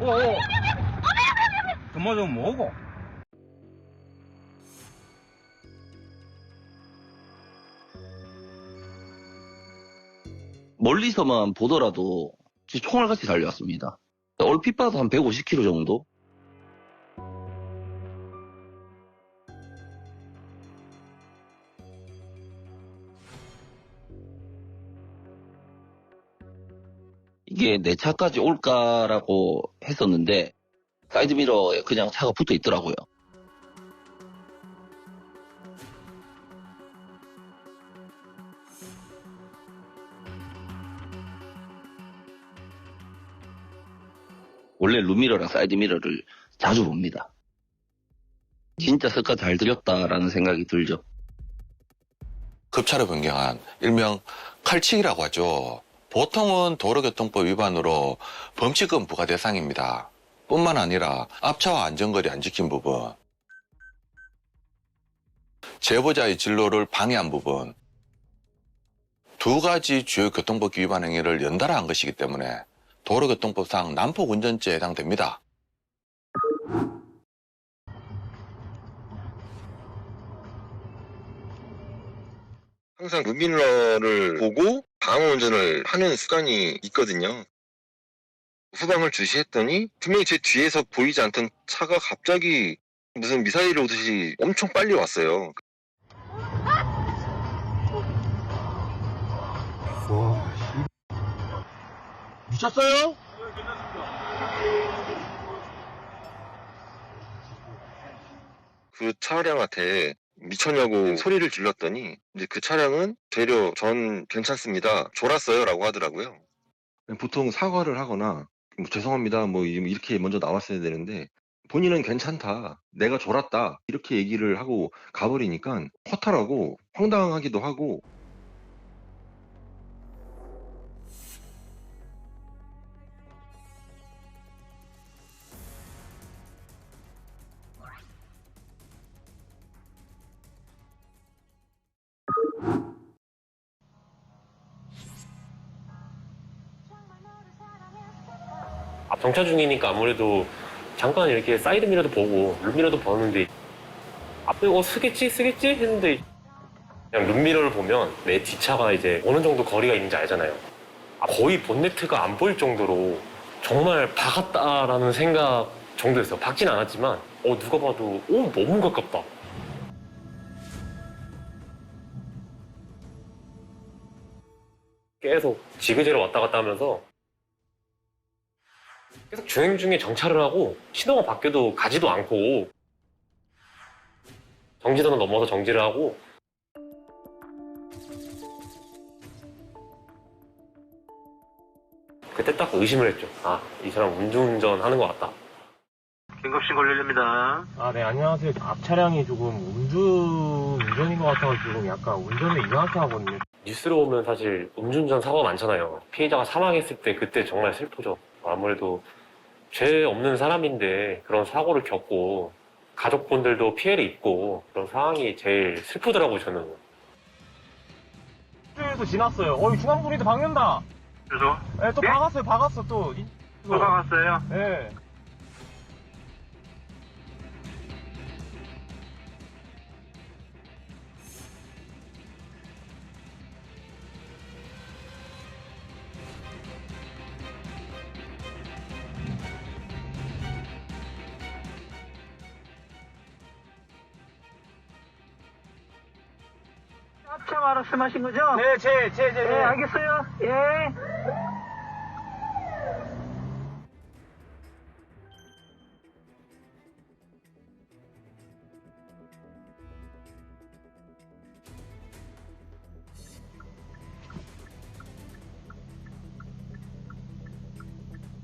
오, 오. 정말 좀 뭐고? 멀리서만 보더라도 총알같이 달려왔습니다. 얼핏 봐도 한 150km 정도? 이게 내 차까지 올까라고 했었는데 사이드미러에 그냥 차가 붙어 있더라고요. 원래 룸미러랑 사이드미러를 자주 봅니다. 진짜 석가 잘 들였다라는 생각이 들죠. 급차로 변경한 일명 칼치기라고 하죠. 보통은 도로교통법 위반으로 범칙금 부과 대상입니다. 뿐만 아니라 앞차와 안전거리 안 지킨 부분, 제보자의 진로를 방해한 부분, 두 가지 주요 교통법 위반 행위를 연달아 한 것이기 때문에 도로교통법상 난폭 운전죄에 해당됩니다. 항상 루미너를 보고 방어 운전을 하는 습관이 있거든요. 후방을 주시했더니 분명히 제 뒤에서 보이지 않던 차가 갑자기 무슨 미사일이 오듯이 엄청 빨리 왔어요. 와, 미쳤어요? 그 차량한테 미쳤냐고 소리를 질렀더니 이제 그 차량은 되려 전 괜찮습니다. 졸았어요 라고 하더라고요. 보통 사과를 하거나 뭐 죄송합니다 뭐 이렇게 먼저 나왔어야 되는데 본인은 괜찮다. 내가 졸았다. 이렇게 얘기를 하고 가버리니까 허탈하고 황당하기도 하고 정차 중이니까 아무래도 잠깐 이렇게 사이드 미러도 보고 룸미러도 보는데 앞에 어 쓰겠지 쓰겠지 했는데 그냥 룸미러를 보면 내 뒷차가 이제 어느 정도 거리가 있는지 알잖아요. 아, 거의 본네트가 안 보일 정도로 정말 박았다라는 생각 정도였어요. 박진 않았지만 어 누가 봐도 오 너무 가깝다. 계속 지그재로 왔다 갔다 하면서 계속 주행 중에 정차를 하고 신호가 바뀌어도 가지도 않고 정지선을 넘어서 정지를 하고 그때 딱 의심을 했죠. 아, 이 사람 음주운전 하는 것 같다. 긴급신 걸리렵니다. 아, 네, 안녕하세요. 앞 차량이 조금 음주 운전인 것 같아가지고 약간 운전을 이상하게 하거든요. 뉴스로 보면 사실 음주운전 사고가 많잖아요. 피해자가 사망했을 때 그때 정말 슬프죠. 아무래도 죄 없는 사람인데 그런 사고를 겪고 가족분들도 피해를 입고 그런 상황이 제일 슬프더라고요, 저는. 쪽에서 지났어요. 어이, 중앙분리도 박는다! 그래서 예, 또 예? 박았어요, 박았어, 또. 이- 또. 돌아갔어요. 예. 합차 말씀하신 거죠? 네, 제, 제, 제, 네, 제. 알겠어요. 예.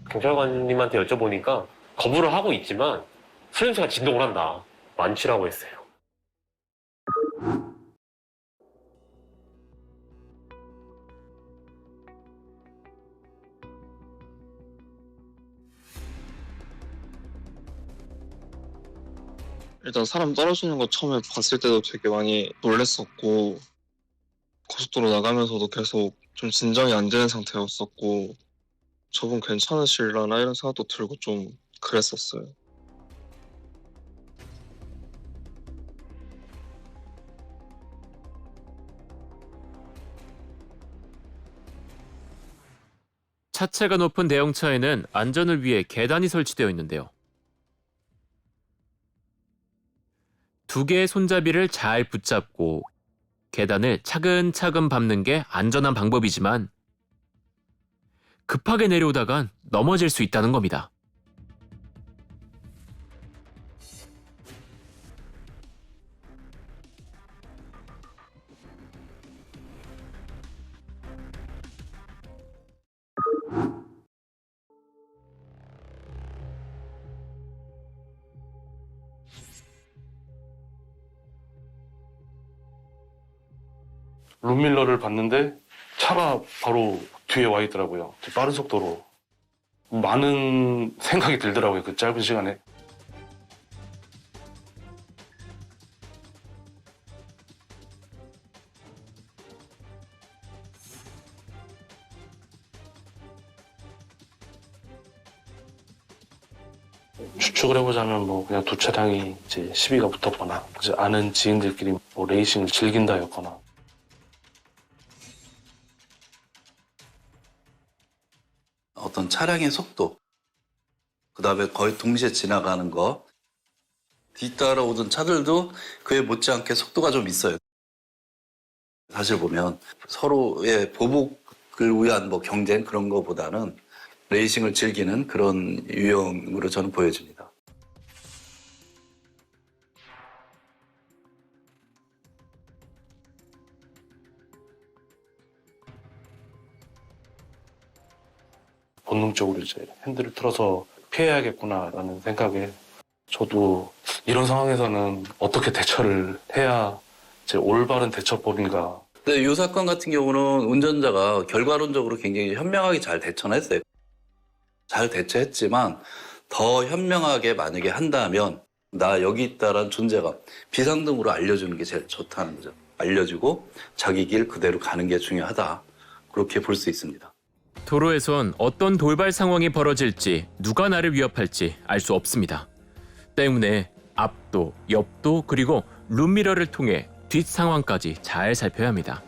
경찰관님한테 여쭤보니까 거부를 하고 있지만 수렴수가 진동을 한다. 완치라고 했어요. 일단 사람 떨어지는 거 처음에 봤을 때도 되게 많이 놀랬었고 고속도로 나가면서도 계속 좀 진정이 안 되는 상태였었고 저분 괜찮으실라나 이런 생각도 들고 좀 그랬었어요. 차체가 높은 대형차에는 안전을 위해 계단이 설치되어 있는데요. 두 개의 손잡이를 잘 붙잡고 계단을 차근차근 밟는 게 안전한 방법이지만 급하게 내려오다간 넘어질 수 있다는 겁니다. 룸밀러를 봤는데 차가 바로 뒤에 와 있더라고요. 빠른 속도로. 많은 생각이 들더라고요. 그 짧은 시간에. 추측을 해보자면 뭐 그냥 두 차량이 이제 시비가 붙었거나 아는 지인들끼리 뭐 레이싱을 즐긴다였거나 어떤 차량의 속도, 그 다음에 거의 동시에 지나가는 거, 뒤따라오던 차들도 그에 못지않게 속도가 좀 있어요. 사실 보면 서로의 보복을 위한 뭐 경쟁 그런 거보다는 레이싱을 즐기는 그런 유형으로 저는 보여집니다. 본능적으로 이제 핸들을 틀어서 피해야겠구나라는 생각에 저도 이런 상황에서는 어떻게 대처를 해야 제 올바른 대처법인가 근데 이 사건 같은 경우는 운전자가 결과론적으로 굉장히 현명하게 잘 대처는 했어요. 잘 대처했지만 더 현명하게 만약에 한다면 나 여기 있다란 존재감 비상등으로 알려주는 게 제일 좋다는 거죠. 알려주고 자기 길 그대로 가는 게 중요하다. 그렇게 볼 수 있습니다. 도로에선 어떤 돌발 상황이 벌어질지 누가 나를 위협할지 알 수 없습니다. 때문에 앞도, 옆도, 그리고 룸미러를 통해 뒷 상황까지 잘 살펴야 합니다.